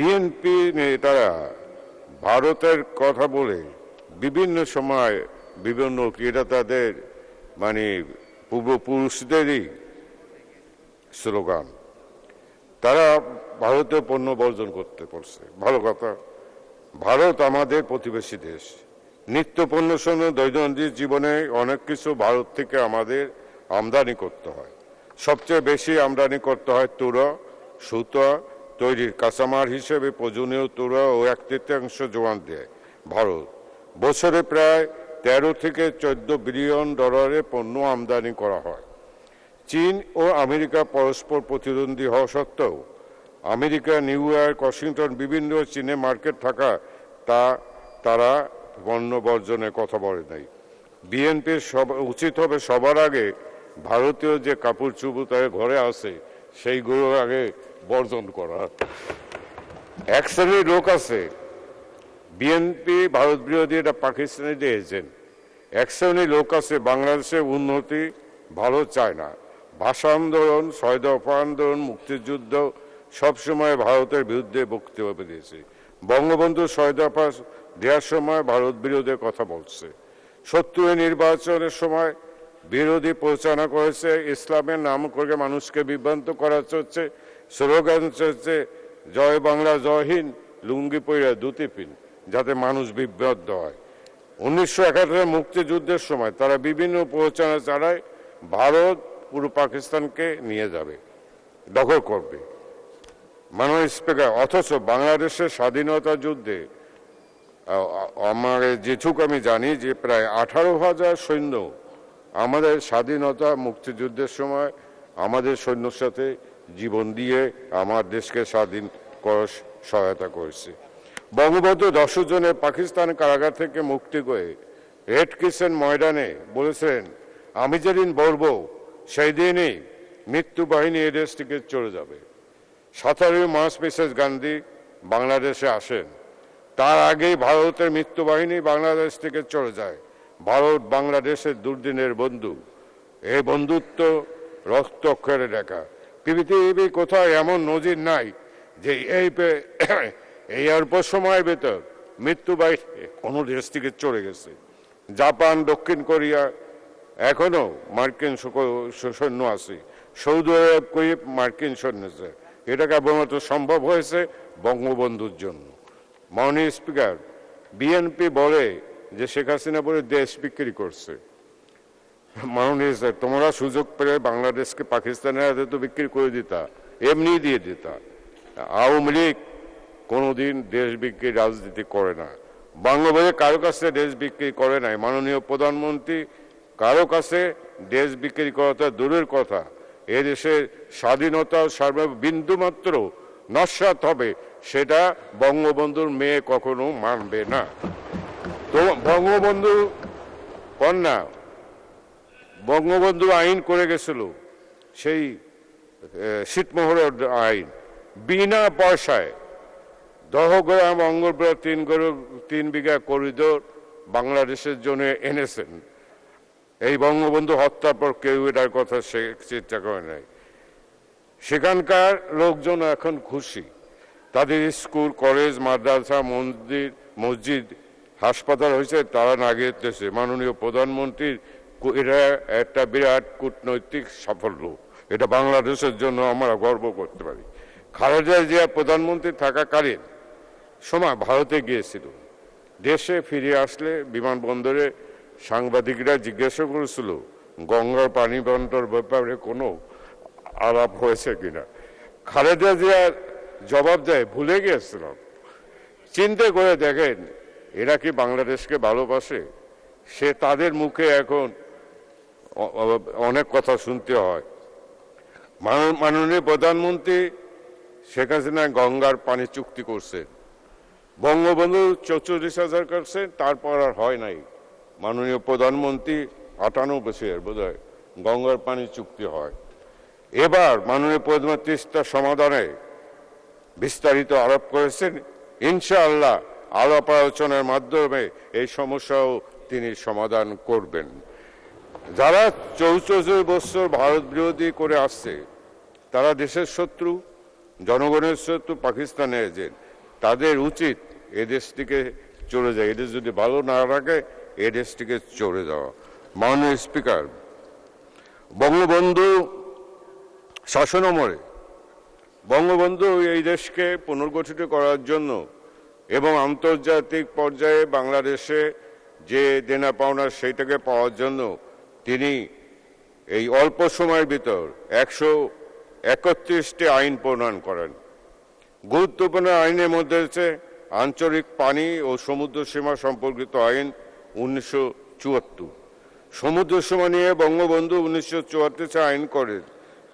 BNP নেতারা ভারতের কথা বলে বিভিন্ন সময় বিভিন্ন এটা তাদের মানে পূর্বপুরুষদেরই স্লোগান। তারা ভারতীয় পণ্য বর্জন করতে পারছে ভালো কথা, ভারত আমাদের প্রতিবেশী দেশ। নিত্য পণ্য সঙ্গে দৈনন্দিন জীবনে অনেক কিছু ভারত থেকে আমাদের আমদানি করতে হয়। সবচেয়ে বেশি আমদানি করতে হয় তুরা সুতা তৈরির কাঁচামাল হিসেবে প্রয়োজনীয় তুরা ও এক তৃতীয়াংশ যোগান দেয় ভারত। বছরে প্রায় তেরো থেকে চোদ্দ বিলিয়ন ডলারের পণ্য আমদানি করা হয়। চীন ও আমেরিকা পরস্পর প্রতিদ্বন্দ্বী হওয়া সত্ত্বেও আমেরিকা, নিউ ইয়র্ক, ওয়াশিংটন বিভিন্ন চীনে মার্কেট থাকা তা তারা পণ্য বর্জনের কথা বলে নাই। বিএনপির সব উচিত হবে সবার আগে ভারতীয় যে কাপড় চুপু তার ঘরে আছে, সেইগুলো আগে বর্জন করা। এক শ্রেণির লোক আছে। বিএনপি ভারত বিরোধী, এটা পাকিস্তানিদের এজেন্ট এক শ্রেণির লোক আছে বাংলাদেশের উন্নতি, ভালো চায় না ভাষা আন্দোলন, ছয় দফা আন্দোলন, মুক্তিযুদ্ধ, সবসময় ভারতের বিরুদ্ধে বক্তব্য দিয়েছে। বঙ্গবন্ধু ছয় দফা দেওয়ার সময় ভারত বিরোধী কথা বলছে। সত্তরের নির্বাচনের সময় বিরোধী প্রচারণা করেছে। ইসলামের নাম করে মানুষকে বিভ্রান্ত করা হচ্ছে স্লোগান হচ্ছে জয় বাংলা, জয় হিন্দ। লুঙ্গি পইরা দুটি পিন, যাতে মানুষ বিভ্রান্ত হয়। উনিশশো একাত্তরের মুক্তিযুদ্ধের সময় তারা বিভিন্ন প্রচারণা চালায়, ভারত পুরো পাকিস্তানকে নিয়ে যাবে, দখল করবে। মাননীয় স্পিকার, অথচ বাংলাদেশের স্বাধীনতা যুদ্ধে আমার যেটুক আমি জানি যে প্রায় আঠারো হাজার সৈন্য আমাদের স্বাধীনতা মুক্তিযুদ্ধের সময় আমাদের সৈন্যর সাথে জীবন দিয়ে আমার দেশকে স্বাধীন করার সহায়তা করেছে। বঙ্গবন্ধু দশ জনের পাকিস্তান কারাগার থেকে মুক্তি করে রেড কিচেন ময়দানে বলেছেন আমি যেদিন বলব, সেই দিনই মৃত্যু বাহিনী এ থেকে চলে যাবে। সতেরোই মার্চ মিসেস গান্ধী বাংলাদেশে আসেন। তার আগেই ভারতের মৃত্যু বাহিনী বাংলাদেশ থেকে চলে যায়। ভারত বাংলাদেশের দুর্দিনের বন্ধু। এই বন্ধুত্ব রক্তক্ষরে দেখা পৃথিবী কোথাও এমন নজির নাই যে এই এই অল্প সময়ের ভেতর মৃত্যু বাহিনী কোনো দেশ থেকে চলে গেছে। জাপান, দক্ষিণ কোরিয়া, এখনও মার্কিন সৈন্য আছে। সৌদি আরব কুয়েত মার্কিন সৈন্য আছে। এটা কেবলমাত্র সম্ভব হয়েছে বঙ্গবন্ধুর জন্য। মাননীয় স্পিকার, বিএনপি বলে যে শেখ হাসিনা বলে দেশ বিক্রি করছে। মাননীয় স্যার, তোমরা সুযোগ পেলে বাংলাদেশকে পাকিস্তানের হাতে তো বিক্রি করে দিতা, এমনি দিয়ে দিতা। আওয়ামী লীগ কোনোদিন দেশ বিক্রি রাজনীতি করে না। বঙ্গবন্ধু কারও কাছে দেশ বিক্রি করে নাই। মাননীয় প্রধানমন্ত্রী, কারও কাছে দেশ বিক্রি করাটা দূরের কথা। এ এদেশের স্বাধীনতা সর্ব বিন্দু মাত্র নস্বাত হবে, সেটা বঙ্গবন্ধুর মেয়ে কখনো মানবে না। তো বঙ্গবন্ধু কন্যা বঙ্গবন্ধু আইন করে গেছিল, সেই শীতমোহরের আইন। বিনা পয়সায় দহগ্রাম অঙ্গপ্রা তিন তিন বিঘা করিডোর বাংলাদেশের জন্য এনেছেন। এই বঙ্গবন্ধু হত্যার পর কেউ এটার কথা সে চিন্তা করে নাই। সেখানকার লোকজন এখন খুশি। তাদের স্কুল, কলেজ, মাদ্রাসা, মন্দির, মসজিদ, হাসপাতাল হয়েছে, তারা না গিয়েছে মাননীয় প্রধানমন্ত্রীর এটা একটা বিরাট কূটনৈতিক সাফল্য। এটা বাংলাদেশের জন্য আমরা গর্ব করতে পারি। খালেদা জিয়া প্রধানমন্ত্রী থাকাকালীন সময় ভারতে গিয়েছিল। দেশে ফিরে আসলে বিমানবন্দরে সাংবাদিকরা জিজ্ঞাসা করেছিল, গঙ্গার পানি বন্টর ব্যাপারে কোনো আলাপ হয়েছে কিনা? খালেদা জিয়া জবাব দেয়, ভুলে গিয়েছিলাম। চিন্তা করে দেখেন, এরা কি বাংলাদেশকে ভালোবাসে? সে তাদের মুখে এখন অনেক কথা শুনতে হয়। মান- মাননীয় প্রধানমন্ত্রী শেখ হাসিনা গঙ্গার পানি চুক্তি করছেন। বঙ্গবন্ধু চৌচল্লিশ হাজার করছেন, তারপর আর হয় নাই। মাননীয় প্রধানমন্ত্রী আটানব্বই বোধ হয় গঙ্গার পানি চুক্তি হয়। এবার মাননীয় প্রধানমন্ত্রী তিস্তা সমাধানে বিস্তারিত আরোপ করেছেন। ইনশাআল্লাহ আলাপ আলোচনার মাধ্যমে এই সমস্যাও তিনি সমাধান করবেন। যারা চৌচল্লিশ বছর ভারত বিরোধী করে আসছে, তারা দেশের শত্রু, জনগণের শত্রু, পাকিস্তানের এজেন্ট। তাদের উচিত এদেশ থেকে চলে যায় এদেশ যদি ভালো না রাখে এদেশ থেকে চলে যাওয়া। মাননীয় স্পিকার, বঙ্গবন্ধু শাসনামলে বঙ্গবন্ধু এই দেশকে পুনর্গঠিত করার জন্য এবং আন্তর্জাতিক পর্যায়ে বাংলাদেশে যে দেনা পাওনা, সেইটাকে পাওয়ার জন্য তিনি এই অল্প সময়ের ভিতর একশো একত্রিশটি আইন প্রণয়ন করেন। গুরুত্বপূর্ণ আইনের মধ্যে রয়েছে আঞ্চলিক পানি ও সমুদ্র সীমা সম্পর্কিত আইন উনিশশো চুয়াত্তর। সমুদ্র সীমা নিয়ে বঙ্গবন্ধু উনিশশো চুয়াত্তর আইন করেন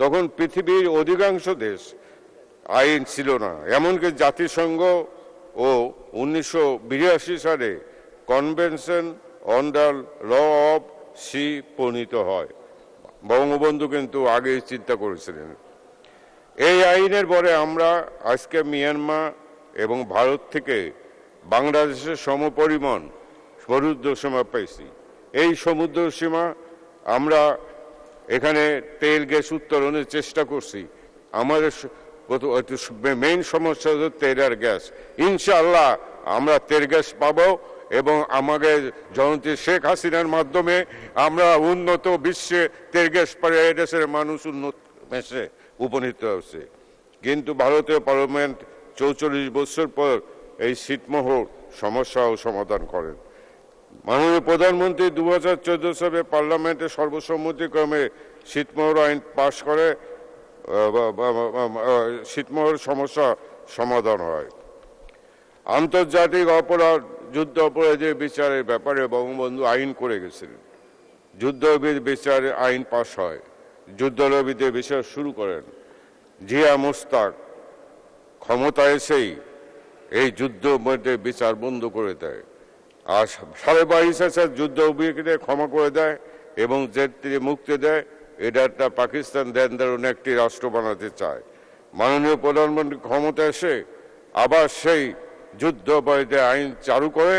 তখন পৃথিবীর অধিকাংশ দেশ আইন ছিল না। এমনকি জাতিসংঘ ও উনিশশো বিরাশি সালে convention on the law of sea প্রণীত হয়। বঙ্গবন্ধু কিন্তু আগেই চিন্তা করেছিলেন। এই আইনের পরে আমরা আজকে মিয়ানমার এবং ভারত থেকে বাংলাদেশের সমপরিমাণ সমুদ্র সীমা পেয়েছি। এই সমুদ্র সীমা আমরা এখানে তেল, গ্যাস উত্তোলনের চেষ্টা করছি। আমাদের মেইন সমস্যা হচ্ছে তেল আর গ্যাস। ইনশাআল্লাহ আমরা তেল, গ্যাস পাবো। এবং আমাদের জয়ন্তী শেখ হাসিনার মাধ্যমে আমরা উন্নত বিশ্বে গ্যাস পারে এদেশের মানুষ উন্নত দেশে উপনীত হচ্ছে কিন্তু ভারতীয় পার্লামেন্ট চৌচল্লিশ বছর পর এই ছিটমহল সমস্যাও সমাধান করেন মাননীয় প্রধানমন্ত্রী দু হাজার চোদ্দ সালে পার্লামেন্টে সর্বসম্মতিক্রমে শীতমোহর আইন পাশ করে শীতমোহর সমস্যা সমাধান হয়। আন্তর্জাতিক অপরাধ যুদ্ধ অপরাধের বিচারের ব্যাপারে বঙ্গবন্ধু আইন করে গেছিলেন। যুদ্ধ বিচারে আইন পাশ হয়। যুদ্ধলবিদের বিচার শুরু করেন। জিয়া মোস্তাক ক্ষমতা এসেই এই যুদ্ধ বিচার বন্ধ করে দেয়। আর সাড়ে বাইশ হাজার যুদ্ধ ক্ষমা করে দেয় এবং জেল থেকে মুক্তি দেয়। এটা একটা পাকিস্তান দেন দারুণ একটি রাষ্ট্র বানাতে চায়। মাননীয় প্রধানমন্ত্রী ক্ষমতা এসে আবার সেই যুদ্ধ অপরাধের আইন চালু করে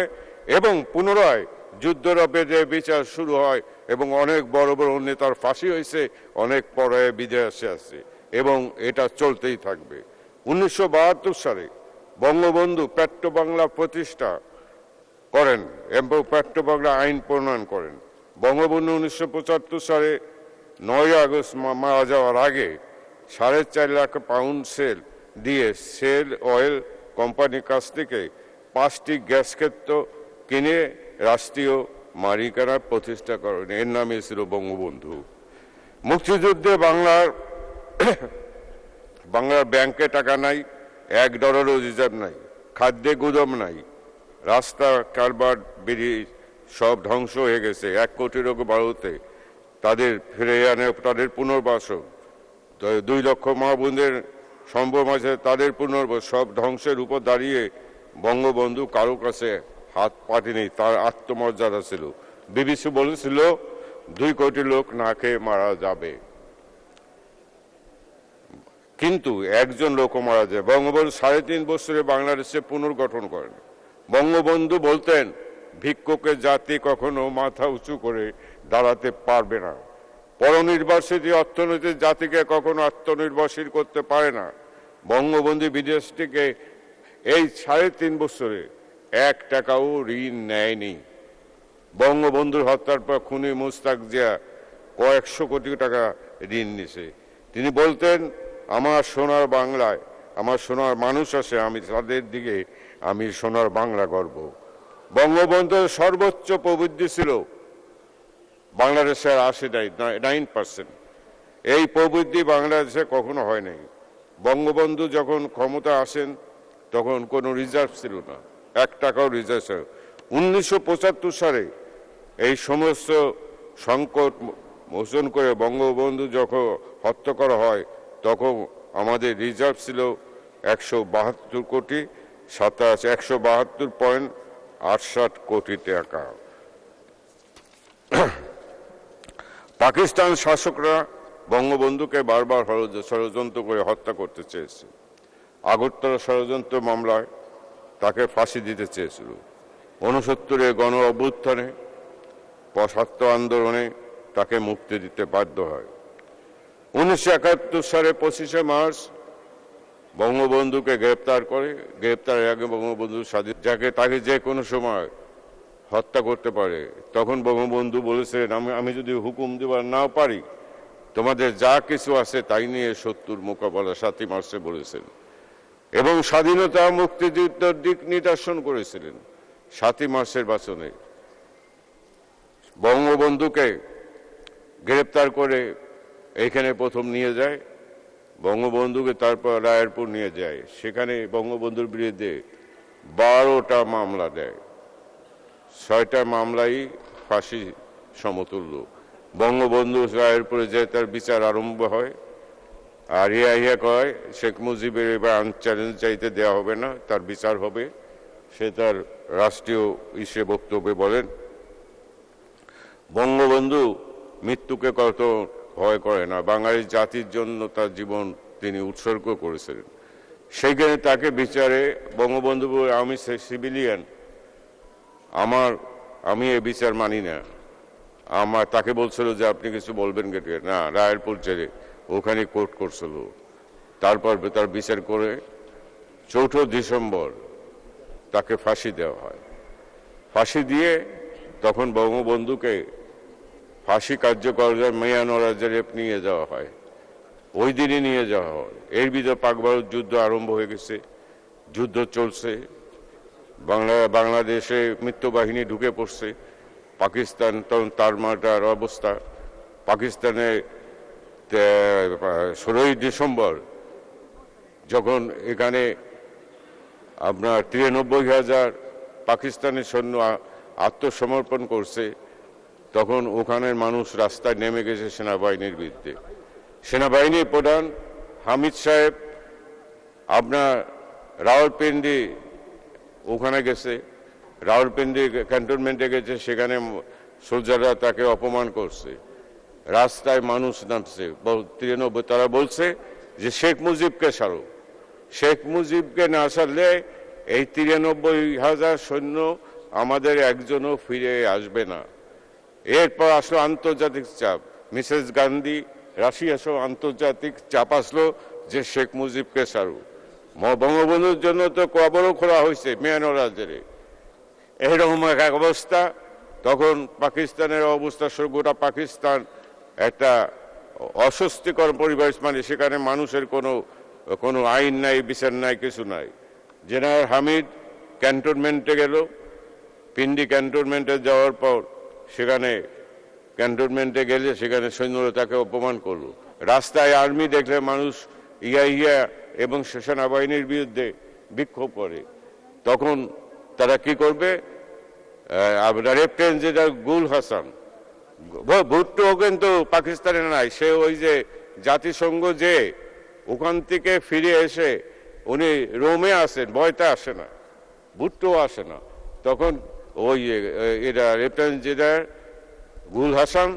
এবং পুনরায় যুদ্ধরপেদের বিচার শুরু হয় এবং অনেক বড় বড় নেতার ফাঁসি হয়েছে, অনেক পরে বিদেশে আছে এবং এটা চলতেই থাকবে। উনিশশো বাহাত্তর সালে বঙ্গবন্ধু পেট্রো বাংলা প্রতিষ্ঠা করেন এবং পেট্রো বাংলা আইন প্রণয়ন করেন। বঙ্গবন্ধু উনিশশো পঁচাত্তর সালে নয় আগস্ট মারা যাওয়ার আগে সাড়ে চার লাখ পাউন্ড সেল দিয়ে সেল অয়েল কোম্পানির কাছ থেকে পাঁচটি গ্যাস ক্ষেত্র কিনে রাষ্ট্রীয় মালিকানা প্রতিষ্ঠা করেন। এর নামে ছিল বঙ্গবন্ধু। মুক্তিযুদ্ধে বাংলার বাংলার ব্যাংকে টাকা নাই, এক ডলারও রিজার্ভ নাই, খাদ্যে গুদম নাই রাস্তা কারবার ব্রিজ সব ধ্বংস হয়ে গেছে। এক কোটিরও বাড়তে তাদের ফিরে আনে, তাদের পুনর্বাসন। দুই লক্ষ মা বোনদের সম্ভব আছে তাদের পুনর্বাস, সব ধ্বংসের উপর দাঁড়িয়ে বঙ্গবন্ধু কারও কাছে হাত পাতেনি, তার আত্মমর্যাদা ছিল। বিবিসি বলেছিল, দুই কোটি লোক না খেয়ে মারা যাবে। কিন্তু একজন লোক মারা যায়। বঙ্গবন্ধু সাড়ে তিন বছরে বাংলাদেশে পুনর্গঠন করেন। বঙ্গবন্ধু বলতেন, ভিক্ষুকের জাতি কখনো মাথা উঁচু করে দাঁড়াতে পারবে না। পরনির্বাসিত অর্থনৈতিক জাতিকে কখনো আত্মনির্ভরশীল করতে পারে না। বঙ্গবন্ধু বিদেশটিকে এই সাড়ে তিন বছরে এক টাকাও ঋণ নেয়নি। বঙ্গবন্ধুর হত্যার পর খুনি মুস্তাক জিয়া কয়েকশো কোটি টাকা ঋণ নিছে তিনি বলতেন, আমার সোনার বাংলায়, আমার সোনার মানুষ আছে, আমি তাদের দিকে, আমি সোনার বাংলা গর্ব। বঙ্গবন্ধুর সর্বোচ্চ প্রবৃদ্ধি ছিল বাংলাদেশের আশি নাইন পার্সেন্ট। এই প্রবৃদ্ধি বাংলাদেশে কখনো হয় নাই। বঙ্গবন্ধু যখন ক্ষমতা আসেন, তখন কোনো রিজার্ভ ছিল না। এক টাকাও রিজার্ভ ছিল উনিশশো পঁচাত্তর সালে এই সমস্ত সংকট মোচন করে বঙ্গবন্ধু যখন হত্যা করা হয়, তখন আমাদের রিজার্ভ ছিল একশো বাহাত্তর কোটি, সাতাশ, একশো বাহাত্তর পয়েন্ট আটষাট কোটি টাকা। পাকিস্তান শাসকরা বঙ্গবন্ধুকে বারবার ষড়যন্ত্র করে হত্যা করতে চেয়েছে। আগরতলা ষড়যন্ত্র মামলায় তাকে ফাঁসি দিতে চেয়েছিল। ঊনসত্তরের গণ অভ্যুত্থানে ছাত্র আন্দোলনে তাকে মুক্তি দিতে বাধ্য হয়। উনিশশো একাত্তর সালে পঁচিশে মার্চ বঙ্গবন্ধুকে গ্রেপ্তার করে গ্রেপ্তারের আগে বঙ্গবন্ধু স্বাধীন যাকে তাকে যে কোনো সময় হত্যা করতে পারে। তখন বঙ্গবন্ধু বলেছেন, আমি আমি যদি হুকুম দেওয়ার না পারি, তোমাদের যা কিছু আছে তাই নিয়ে শত্রুর মোকাবেলা সাতই মার্চে বলেছেন। এবং স্বাধীনতা মুক্তিযুদ্ধের দিক নিদর্শন করেছিলেন সাতই মার্চের বাচনে। বঙ্গবন্ধুকে গ্রেপ্তার করে এইখানে প্রথম নিয়ে যায়, বঙ্গবন্ধুকে তারপর রায়েরপুর নিয়ে যায়। সেখানে বঙ্গবন্ধুর বিরুদ্ধে বারোটা মামলা দেয়। ছয়টা মামলাই ফাঁসি সমতুল্য। বঙ্গবন্ধু রায়েরপুরে যে তার বিচার আরম্ভ হয়, আর ইয়া ইয়া কয়, শেখ মুজিবের এবার চ্যালেঞ্জ চাইতে দেওয়া হবে না, তার বিচার হবে। সে তার রাষ্ট্রীয় ইসে বক্তব্যে বলেন, বঙ্গবন্ধু মৃত্যুকে কত ভয় করে না বাঙালি জাতির জন্য তার জীবন তিনি উৎসর্গ করেছিলেন। সেইখানে তাকে বিচারে বঙ্গবন্ধু আমি সিভিলিয়ান আমার, আমি এ বিচার মানি না। আমার, তাকে বলছিল যে আপনি কিছু বলবেন কেটে। না রায়েরপুর জেলে ওখানে কোর্ট করছিল। তারপর তার বিচার করে চৌঠা ডিসেম্বর তাকে ফাঁসি দেওয়া হয়। ফাঁসি দিয়ে তখন বঙ্গবন্ধুকে ফাঁসি কার্যকর মেয়ানরাজের নিয়ে যাওয়া হয়। ওই দিনই নিয়ে যাওয়া হয়। এর ভিতরে পাকবার যুদ্ধ আরম্ভ হয়ে গেছে। যুদ্ধ চলছে। বাংলা, বাংলাদেশে মিত্রবাহিনী ঢুকে পড়ছে। পাকিস্তান তখন তার মাটার অবস্থা। পাকিস্তানে ষোলোই ডিসেম্বর যখন এখানে আপনার তিরানব্বই হাজার পাকিস্তানের সৈন্য আত্মসমর্পণ করছে, তখন ওখানের মানুষ রাস্তায় নেমে গেছে সেনাবাহিনীর বিরুদ্ধে। সেনাবাহিনীর প্রধান হামিদ সাহেব, আপনার রাওয়ালপিন্ডি ওখানে গেছে রাওয়ালপিন্ডি ক্যান্টনমেন্টে গেছে, সেখানে সোলজাররা তাকে অপমান করছে। রাস্তায় মানুষ নামছে। তিরানব্বই, তারা বলছে যে শেখ মুজিবকে সারো শেখ মুজিবকে না সারলে এই তিরানব্বই হাজার সৈন্য আমাদের একজনও ফিরে আসবে না। এরপর আসলো আন্তর্জাতিক চাপ। মিসেস গান্ধী রাশিয়া সহ আন্তর্জাতিক চাপ আসলো যে শেখ মুজিবকে সারু বঙ্গবন্ধুর জন্য তো কবরও খোলা হয়েছে মেয়ানোরা জেলে এরকম এক অবস্থা তখন পাকিস্তানের অবস্থা গোটা পাকিস্তান একটা অস্বস্তিকর পরিবেশ মানে সেখানে মানুষের কোনো কোনো আইন নাই, বিচার নাই, কিছু নাই। জেনারেল হামিদ ক্যান্টনমেন্টে গেল। পিন্ডি ক্যান্টনমেন্টে যাওয়ার পর সেখানে ক্যান্টনমেন্টে গেলে সেখানে সৈন্যরা তাকে অপমান করল। রাস্তায় আর্মি দেখলে মানুষ ইয়া ইয়া এবং সেনাবাহিনীর বিরুদ্ধে বিক্ষোভ করে। তখন তারা কি করবে? আপনার লেফটেন্যান্ট জেনারেল গুল হাসান ভুট্টো কিন্তু পাকিস্তানে নাই সে ওই যে জাতিসংঘ যে ওখান থেকে ফিরে এসে উনি রোমে আসেন বয়তে আসে না ভুট্টো আসে না। তখন ওই এ, এরা লেফটেন্যান্ট জেনারেল গুল হাসান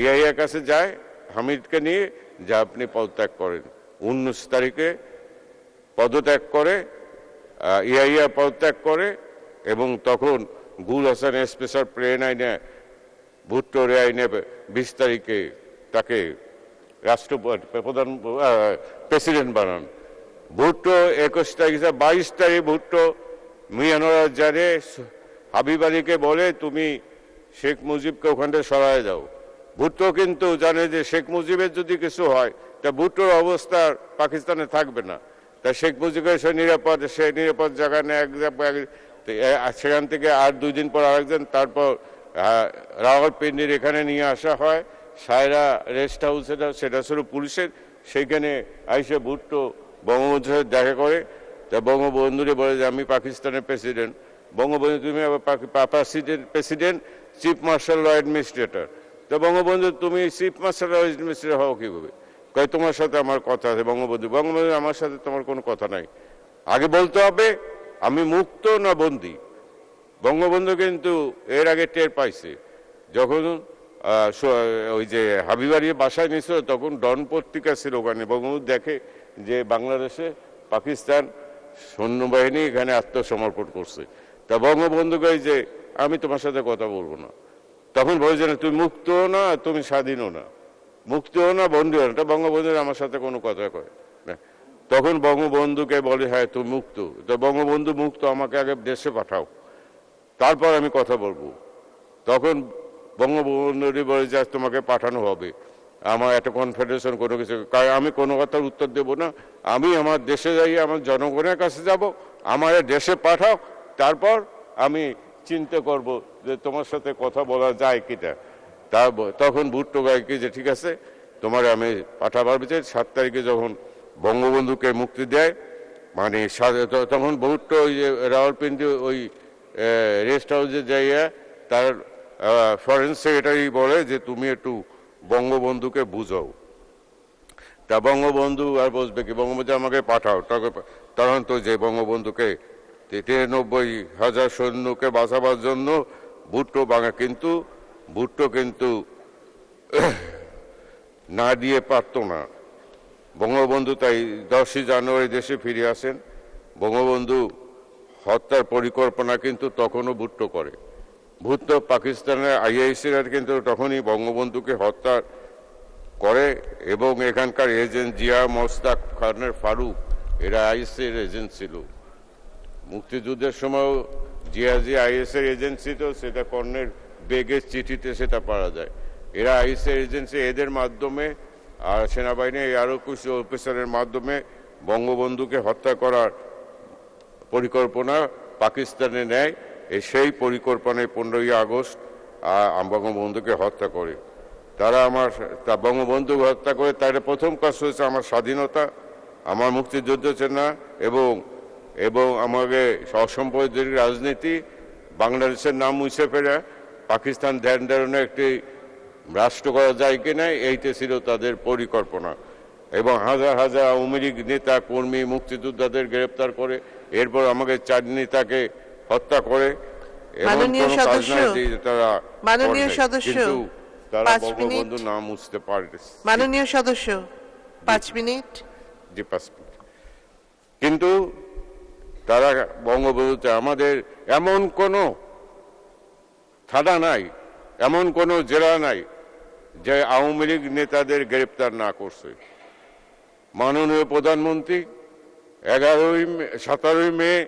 ইয়াইয়ার কাছে যায় হামিদকে নিয়ে যা আপনি পদত্যাগ করেন। উনিশ তারিখে পদত্যাগ করে ইয়াইয়া পদত্যাগ করে এবং তখন গুল হাসান স্পেশাল প্লেন আইনে, ভুট্টো আইনে বিশ তারিখে তাকে রাষ্ট্রপতি, প্রধান প্রেসিডেন্ট বানান। ভুট্টো একুশ তারিখে বাইশ তারিখ ভুট্টো মিয়ানোরা জারে হাবিব আলীকে বলে, তুমি শেখ মুজিবকে ওখান থেকে সরায় দাও। ভুট্টো কিন্তু জানে যে শেখ মুজিবের যদি কিছু হয়, তা ভুট্টোর অবস্থা পাকিস্তানে থাকবে না। তা শেখ মুজিবের সে নিরাপদ সে নিরাপদ জায়গা নেয় সেখান থেকে আর দুই দিন পর আরেকজন, তারপর রাওয়ালপিন্ডির এখানে নিয়ে আসা হয়। সায়রা রেস্ট হাউস সেটা ছিল পুলিশের, সেইখানে আইসে ভুট্টো বঙ্গবন্ধুর সাথে দেখা করে। তা বঙ্গবন্ধুরে বলে যে, আমি পাকিস্তানের প্রেসিডেন্ট। বঙ্গবন্ধু, তুমি আবার president president, chief martial law administrator. তো বঙ্গবন্ধু, তুমি চিফ মার্শাল ল অ্যাডমিনিস্ট্রেটর হও কীভাবে? কয়, তোমার সাথে আমার কথা আছে, বঙ্গবন্ধু বঙ্গবন্ধু, আমার সাথে তোমার কোনো কথা নাই। আগে বলতে হবে, আমি মুক্ত না বন্দী। বঙ্গবন্ধু কিন্তু এর আগে টের পাইছে। যখন ওই যে হাবিবাড়ি বাসায় নিয়েছিল তখন ডন পত্রিকা ছিল ওখানে বঙ্গবন্ধু দেখে যে বাংলাদেশে পাকিস্তান সৈন্যবাহিনী এখানে আত্মসমর্পণ করছে। তা বঙ্গবন্ধু বঙ্গবন্ধুকে যে, আমি তোমার সাথে কথা বলব না। তখন বলছে না, তুমি মুক্তও না, তুমি স্বাধীনও না। না বন্দীও না। তা বঙ্গবন্ধু আমার সাথে কোনো কথা কয় তখন বঙ্গবন্ধুকে বলে হ্যাঁ তুমি মুক্ত। তো বঙ্গবন্ধু মুক্ত, আমাকে আগে দেশে পাঠাও। তারপর আমি কথা বলব। তখন বঙ্গবন্ধুরই বলে, যে, তোমাকে পাঠানো হবে। আমার একটা কনফেডারেশন কোনো কিছু কারণ আমি কোনো কথার উত্তর দেব না। আমি আমার দেশে যাই, আমার জনগণের কাছে যাব, আমার দেশে পাঠাও। তারপর আমি চিন্তা করব যে তোমার সাথে কথা বলা যায় কিনা। তা তখন ভুট্টো গায়কে যে ঠিক আছে, তোমার আমি পাঠাবার বিচার, সাত তারিখে যখন বঙ্গবন্ধুকে মুক্তি দেয় মানে তখন ভুট্টো ওই যে রাওয়ালপিন্ডি ওই রেস্ট হাউসে যাইয়া তার ফরেন সেক্রেটারি বলে যে, তুমি একটু বঙ্গবন্ধুকে বুঝাও। তা বঙ্গবন্ধু আর বসবে কি? বঙ্গবন্ধু আমাকে পাঠাও। তখন তো যে বঙ্গবন্ধুকে তিরানব্বই হাজার সৈন্যকে বাঁচাবার জন্য ভুট্টো বাঙা। কিন্তু ভুট্টো কিন্তু, না দিয়ে পারতো না। বঙ্গবন্ধু তাই দশই জানুয়ারি দেশে ফিরে আসেন। বঙ্গবন্ধু হত্যার পরিকল্পনা কিন্তু তখনও ভুট্টো করে। ভুট্টো পাকিস্তানের আইআইসিরা কিন্তু তখনই বঙ্গবন্ধুকে হত্যা করে এবং এখানকার এজেন্ট জিয়া মোস্তাক খানের ফারুক, এরা আইএসের এজেন্ট ছিল। মুক্তিযুদ্ধের সময়ও জিয়া জি আইএসের এজেন্ট ছিল, সেটা কর্ণের বেগের চিঠিতে সেটা পাওয়া যায়। এরা আইএসের এজেন্সি এদের মাধ্যমে আর সেনাবাহিনী আরও কিছু অফিসারের মাধ্যমে বঙ্গবন্ধুকে হত্যা করার পরিকল্পনা পাকিস্তানে নেয়। সেই পরিকল্পনায় পনেরোই আগস্ট বঙ্গবন্ধুকে হত্যা করে। তারা আমার, তা বঙ্গবন্ধু হত্যা করে, তার প্রথম কাজ হয়েছে আমার স্বাধীনতা, আমার মুক্তিযুদ্ধ চেনা এবং এবং আমাকে অসাম্প্রদায়িক রাজনীতি, বাংলাদেশের নাম মুছে ফেরা। পাকিস্তান ধ্যান ধারণে একটি রাষ্ট্র করা যায় কিনা এইটা ছিল তাদের পরিকল্পনা। এবং হাজার হাজার আওয়ামী লীগ নেতা কর্মী মুক্তিযোদ্ধাদের গ্রেপ্তার করে এরপর আমাকে চার নেতাকে হত্যা করে মাননীয় সদস্য, তারা মাননীয় সদস্য, নাম মুছতে পারে মাননীয় সদস্য পাঁচ মিনিট। জি পাঁচ মিনিট। কিন্তু তারা বঙ্গবন্ধুতে আমাদের এমন কোনো থানা নাই, এমন কোনো জেলা নাই যে আওয়ামী লীগ নেতাদের গ্রেপ্তার না করছে। মাননীয় প্রধানমন্ত্রী এগারোই সতেরোই মে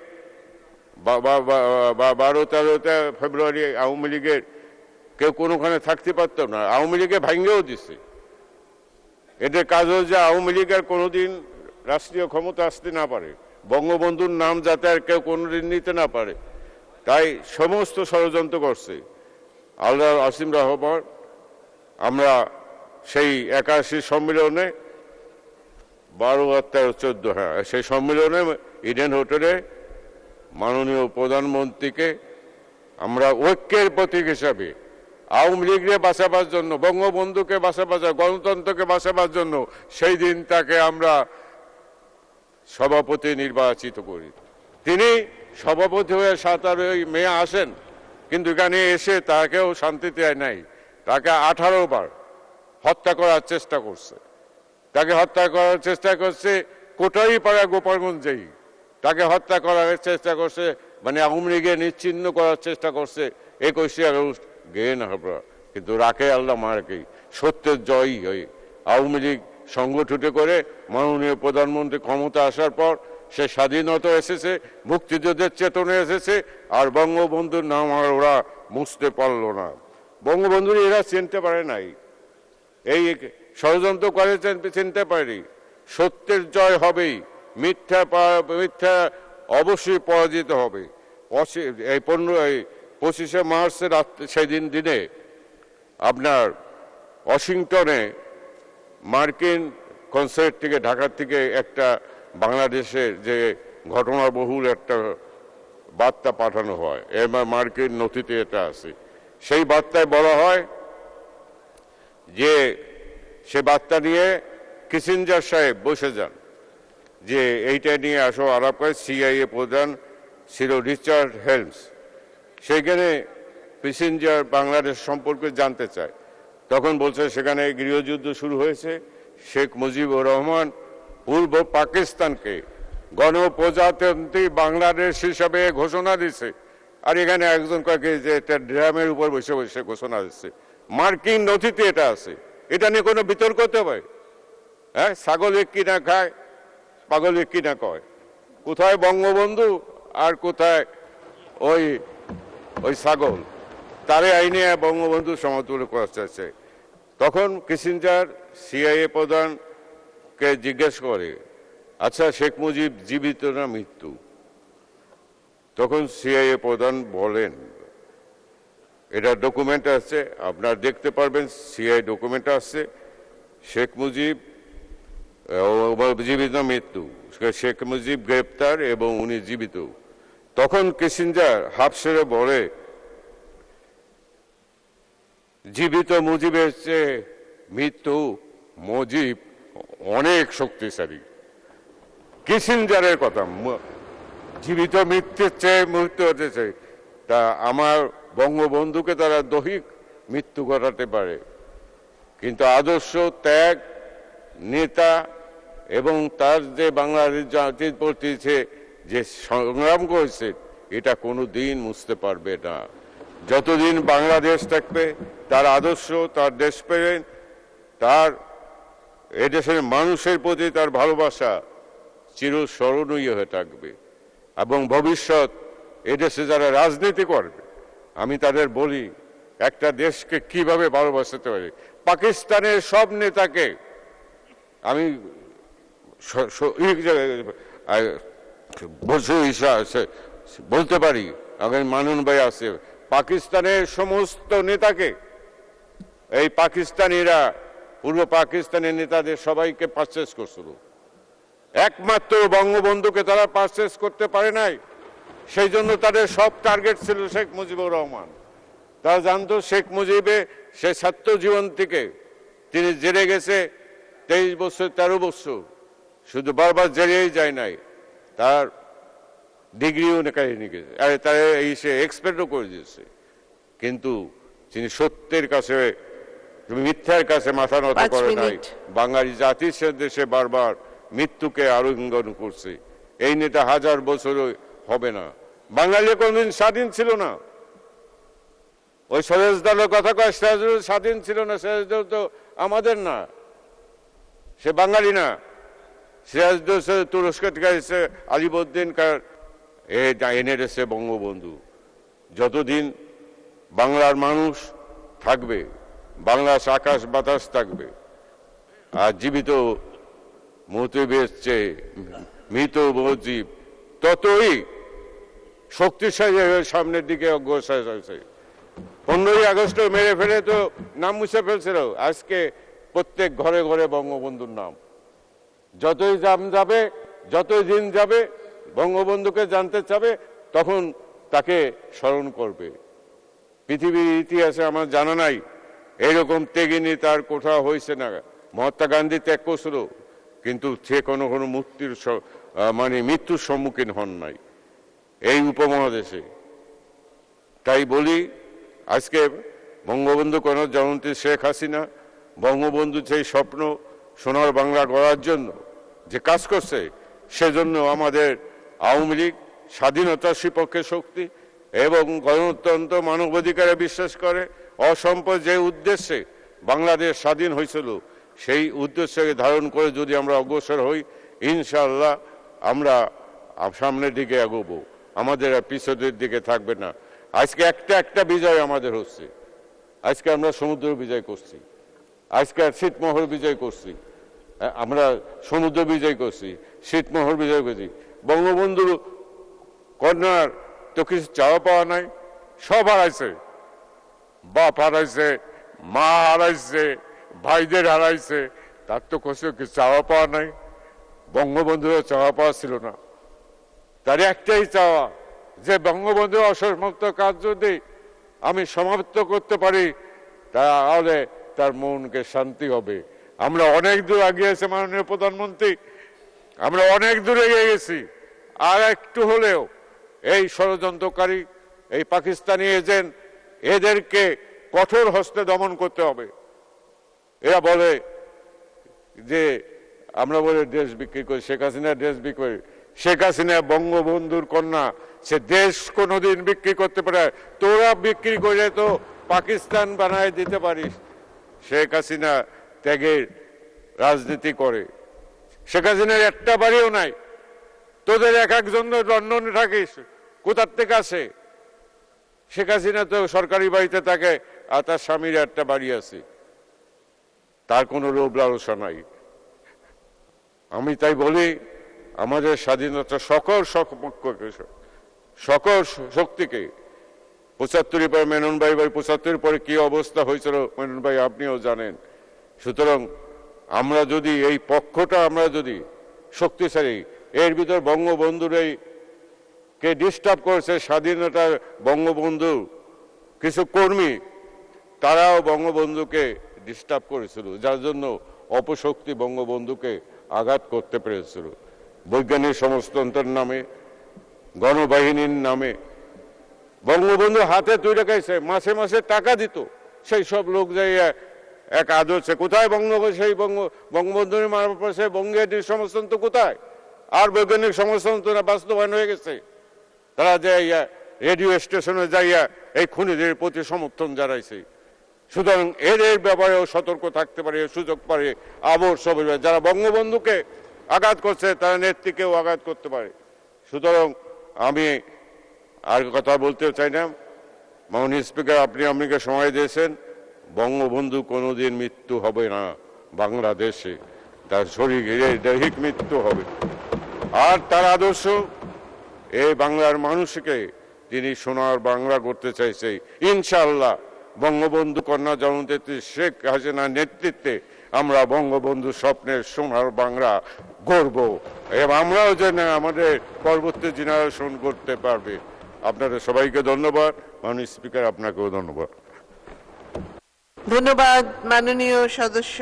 বা- বারো তেরোতে ফেব্রুয়ারি আওয়ামী লীগের কেউ কোনোখানে থাকতে পারতো না, আওয়ামী লীগে ভাঙ্গেও দিছে। এদের কাজ হচ্ছে আওয়ামী লীগ আর কোনোদিন রাষ্ট্রীয় ক্ষমতা আসতে না পারে, বঙ্গবন্ধুর নাম যাতে আর কেউ কোনোদিন নিতে না পারে। তাই সমস্ত ষড়যন্ত্র করছে। আল্লাহ আসিম রহমান আমরা সেই একাশি সম্মেলনে বারো আর তেরো চোদ্দ হ্যাঁ সেই সম্মেলনে ইডেন হোটেলে মাননীয় প্রধানমন্ত্রীকে আমরা ঐক্যের প্রতীক হিসাবে আওয়ামী লীগকে বাঁচাবার জন্য, বঙ্গবন্ধুকে বাঁচাবার গণতন্ত্রকে বাঁচাবার জন্য সেই দিন তাকে আমরা সভাপতি নির্বাচিত করি। তিনি সভাপতি হয়ে সাতারোই মে আসেন, কিন্তু এখানে এসে তাকেও শান্তিতে নাই। তাকে আঠারো বার হত্যা করার চেষ্টা করছে। তাকে হত্যা করার চেষ্টা করছে কোটারিপাড়া গোপালগঞ্জেই। তাকে হত্যা করার চেষ্টা করছে মানে আওয়ামী লীগে নিচ্ছিন্ন করার চেষ্টা করছে, একুশে আগস্ট, গেয়ে না হাবড়া। কিন্তু রাখে আল্লাহ মারকেই সত্যের জয়ই হয়। আওয়ামী লীগ সংগঠিত করে মাননীয় প্রধানমন্ত্রী ক্ষমতা আসার পর সে স্বাধীনতা এসেছে, মুক্তিযুদ্ধের চেতনা এসেছে, আর বঙ্গবন্ধুর নাম আর ওরা মুছতে পারল না। বঙ্গবন্ধুর এরা চিনতে পারে নাই। এই ষড়যন্ত্র করে চিনতে পারি সত্যের জয় হবেই, মিথ্যা মিথ্যা অবশ্যই পরাজিত হবে। এই পনেরো এই পঁচিশে মার্চের রাত- সেদিন দিনে আপনার ওয়াশিংটনে মার্কিন কনসার্ট থেকে, ঢাকার থেকে একটা বাংলাদেশের যে ঘটনাবহুল একটা বার্তা পাঠানো হয় এবার মার্কিন নথিতে এটা আছে। সেই বার্তায় বলা হয় যে সে বার্তা নিয়ে কিসিঞ্জার সাহেব বসে যান, যে এইটা নিয়ে আসো আলাপ করে, সিআইএ প্রধান ছিল রিচার্ড হেলমস। সেইখানে প্যাসেঞ্জার বাংলাদেশ সম্পর্কে জানতে চায়। তখন বলছে, সেখানে গৃহযুদ্ধ শুরু হয়েছে, শেখ মুজিবুর রহমান পূর্ব পাকিস্তানকে গণপ্রজাতন্ত্রী বাংলাদেশ হিসাবে ঘোষণা দিছে। আর এখানে একজন কয়েকে যে একটা ড্রামের উপর বসে বসে ঘোষণা দিচ্ছে মার্কিন নথিতে এটা আছে। এটা নিয়ে কোনো বিতর্ক হতে পারে হ্যাঁ ছাগলে কি না খায়, পাগলে কিনা কয়। কোথায় বঙ্গবন্ধু আর কোথায় ওই ওই ছাগল? তারে আইনে বঙ্গবন্ধু সমতুল্য করা চাইছে। তখন কিসিঞ্জার, সিআইএ প্রধানকে জিজ্ঞেস করে আচ্ছা শেখ মুজিব জীবিত না মৃত্যু? তখন সিআইএ প্রধান বলেন, এটা ডকুমেন্ট আছে, আপনার দেখতে পারবেন সিআই ডকুমেন্ট আছে, শেখ মুজিব জীবিত মৃত্যু? শেখ মুজিব গ্রেপ্তার এবং উনি জীবিত। তখন কিসিঞ্জার হাফ সেরে বলে, জীবিত মুজিবের চেয়ে মৃত্যু মুজিব অনেক শক্তিশালী। কিসিঞ্জারের কথা জীবিত মৃত্যুর চেয়ে মৃত্যু হতেছে তা আমার বঙ্গবন্ধুকে তারা দৈহিক মৃত্যু ঘটাতে পারে। কিন্তু আদর্শ ত্যাগ, নেতা এবং তার যে বাংলাদেশ জাতির প্রতি যে সংগ্রাম করেছে, এটা কোনো দিন মুছতে পারবে না। যতদিন বাংলাদেশ থাকবে, তার আদর্শ, তার দেশপ্রেম তার এদেশের মানুষের প্রতি তার ভালোবাসা চিরস্মরণীয় হয়ে থাকবে এবং ভবিষ্যৎ এদেশে যারা রাজনীতি করবে, আমি তাদের বলি, একটা দেশকে কীভাবে ভালোবাসাতে পারে? পাকিস্তানের সব নেতাকে আমি বসে বলতে পারি আমার মানুন ভাই আছে। পাকিস্তানের সমস্ত নেতাকে, এই পাকিস্তানিরা পূর্ব পাকিস্তানের নেতাদের সবাইকে পারচেস করছিল। একমাত্র বঙ্গবন্ধুকে তারা পারচেস করতে পারে নাই। সেই জন্য তাদের সব টার্গেট ছিল শেখ মুজিবুর রহমান। তারা জানতো শেখ মুজিবে সে ছাত্র জীবন থেকে তিনি জেরে গেছে তেইশ বছর, তেরো বছর। শুধু বারবার জেলেই যায় নাই। তার ডিগ্রিও নিয়ে গেছে। আরে তার এই সে এক্সপেক্টও করে দিয়েছে। কিন্তু তিনি সত্যের কাছে মিথ্যার কাছে মাথা নত করে নাই। বাঙালি জাতির সে দেশে বারবার মৃত্যুকে আলিঙ্গন করছে। এই নেতা হাজার বছর হবে না। বাঙালি কোনদিন স্বাধীন ছিল না। ওই সরেজদারের কথা কয় সিরাজুল স্বাধীন ছিল না সিরাজদৌল তো আমাদের না। সে বাঙালি না। সিরাজদৌল সে তুরস্ক থেকে এসে আলিবউদ্দিন কার এনে রেছে বঙ্গবন্ধু। যতদিন বাংলার মানুষ থাকবে বাংলার আকাশ বাতাস থাকবে। আর জীবিত মতিবের চেয়ে মৃত মজিব ততই শক্তিশালী হয়ে সামনের দিকে অগ্রসর হয়েছে। পনেরোই আগস্ট মেরে ফেলে তো নাম মুছে ফেলছিল। আজকে প্রত্যেক ঘরে ঘরে বঙ্গবন্ধুর নাম। যতই দাম যাবে, যতই দিন যাবে, বঙ্গবন্ধুকে জানতে চাবে, তখন তাকে স্মরণ করবে। পৃথিবীর ইতিহাসে আমার জানা নাই। এরকম ত্যাগিনী তার কোথাও হয়েছে না। মহাত্মা গান্ধী ত্যাগ করছিল কিন্তু সে কোনো কোনো আহ, মানে মৃত্যুর সম্মুখীন হন নাই এই উপমহাদেশে। তাই বলি আজকে বঙ্গবন্ধু কোন জয়ন্তী শেখ হাসিনা বঙ্গবন্ধু সেই স্বপ্ন সোনার বাংলা গড়ার জন্য যে কাজ করছে সেজন্য আমাদের আওয়ামী লীগ স্বাধীনতার বিপক্ষে শক্তি এবং গণতন্ত্র মানবাধিকারে বিশ্বাস করে অসম্পদ যে উদ্দেশ্যে বাংলাদেশ স্বাধীন হয়েছিল, সেই উদ্দেশ্যকে ধারণ করে যদি আমরা অগ্রসর হই ইনশাল্লাহ আমরা সামনের দিকে এগোবো। আমাদের আর পিছনের দিকে থাকবে না। আজকে একটা একটা বিজয় আমাদের হচ্ছে। আজকে আমরা সমুদ্র বিজয় করছি। আজকে শীতমহল বিজয় করছি। আমরা সমুদ্র বিজয় করছি শীতমহল বিজয় করছি। বঙ্গবন্ধু কন্যার তো কিছু চাওয়া পাওয়া নাই, সব হারাইছে। বাপ হারাইছে, মা হারাইছে, ভাইদের হারাইছে, তার তো কিছু কিছু চাওয়া পাওয়া নাই, বঙ্গবন্ধুরও চাওয়া পাওয়া ছিল না। তার একটাই চাওয়া, যে বঙ্গবন্ধুর অসমাপ্ত কাজ যদি আমি সমাপ্ত করতে পারি, তাহলে তার মনকে শান্তি হবে। আমরা অনেক দূর আগিয়েছি মাননীয় প্রধানমন্ত্রী। আমরা অনেক দূরে এগিয়ে গেছি। আর একটু হলেও এই ষড়যন্ত্রকারী, এই পাকিস্তানি এজেন্ট এদেরকে কঠোর হস্তে দমন করতে হবে। এরা বলে যে, আমরা বলে দেশ বিক্রি করি, শেখ হাসিনা দেশ বিক্রি করি। শেখ হাসিনা বঙ্গবন্ধুর কন্যা, সে দেশ কোনোদিন বিক্রি করতে পারে তোরা বিক্রি করে তো পাকিস্তান বানায় দিতে পারিস। শেখ হাসিনা ত্যাগের রাজনীতি করে। শেখ হাসিনার একটা বাড়িও নাই। তোদের এক একজন লন্ডনে থাকিস, কোথার থেকে আসে? শেখ হাসিনা তো সরকারি বাড়িতে থাকে আর তার স্বামীর একটা বাড়ি আছে। তার কোনো লোভ লালসা নাই। আমি তাই বলি, আমাদের স্বাধীনতা সকল সকল শক্তিকে পঁচাত্তরের পরে মেনন ভাই ভাই পঁচাত্তরের পরে কি অবস্থা হয়েছিল মেনন ভাই আপনিও জানেন। সুতরাং আমরা যদি এই পক্ষটা, আমরা যদি শক্তিশালী, এর ভিতর বঙ্গবন্ধুর এই কে ডিস্টার্ব করেছে স্বাধীনতার বঙ্গবন্ধু? কিছু কর্মী, তারাও বঙ্গবন্ধুকে ডিস্টার্ব করেছিল, যার জন্য অপশক্তি বঙ্গবন্ধুকে আঘাত করতে পেরেছিল। বৈজ্ঞানিক সমাজতন্ত্রের নামে, গণবাহিনীর নামে, বঙ্গবন্ধু হাতে তুই রেখেছে মাসে মাসে টাকা দিত। সেই সব লোক যাইয়া এক আদর্শে কোথায় বঙ্গ সেই বঙ্গ বঙ্গবন্ধুর সে বঙ্গের সমাজতন্ত্র কোথায়? আর বৈজ্ঞানিক সমাজতন্ত্র বাস্তবায়ন হয়ে গেছে। তারা যাইয়া রেডিও স্টেশনে যাইয়া এই খুনিদের প্রতি সমর্থন জানাইছে। সুতরাং এদের ব্যাপারেও সতর্ক থাকতে পারে, সুযোগ পারে আবর সবের যারা বঙ্গবন্ধুকে আঘাত করছে, তারা নেত্রীকেও আঘাত করতে পারে। সুতরাং আমি আর কথা বলতে চাই না। মাননীয় স্পিকার, আপনি আমাকে সময় দিয়েছেন। বঙ্গবন্ধু কোনোদিন মৃত্যু হবে না বাংলাদেশে। তার শরীরে দৈহিক মৃত্যু হবে। আর তার আদর্শ এই বাংলার মানুষকে তিনি সোনার বাংলা করতে চাইছে, ইনশাআল্লাহ বঙ্গবন্ধু কন্যা জননেত্রী শেখ হাসিনার নেতৃত্বে আমরা বঙ্গবন্ধু স্বপ্নের সোনার বাংলা গর্ব এবং আমরাও যেন আমাদের পরবর্তী জেনারেশন করতে পারবে। আপনাদের সবাইকে ধন্যবাদ। মাননীয় স্পিকার আপনাকেও ধন্যবাদ। ধন্যবাদ, মাননীয় সদস্য।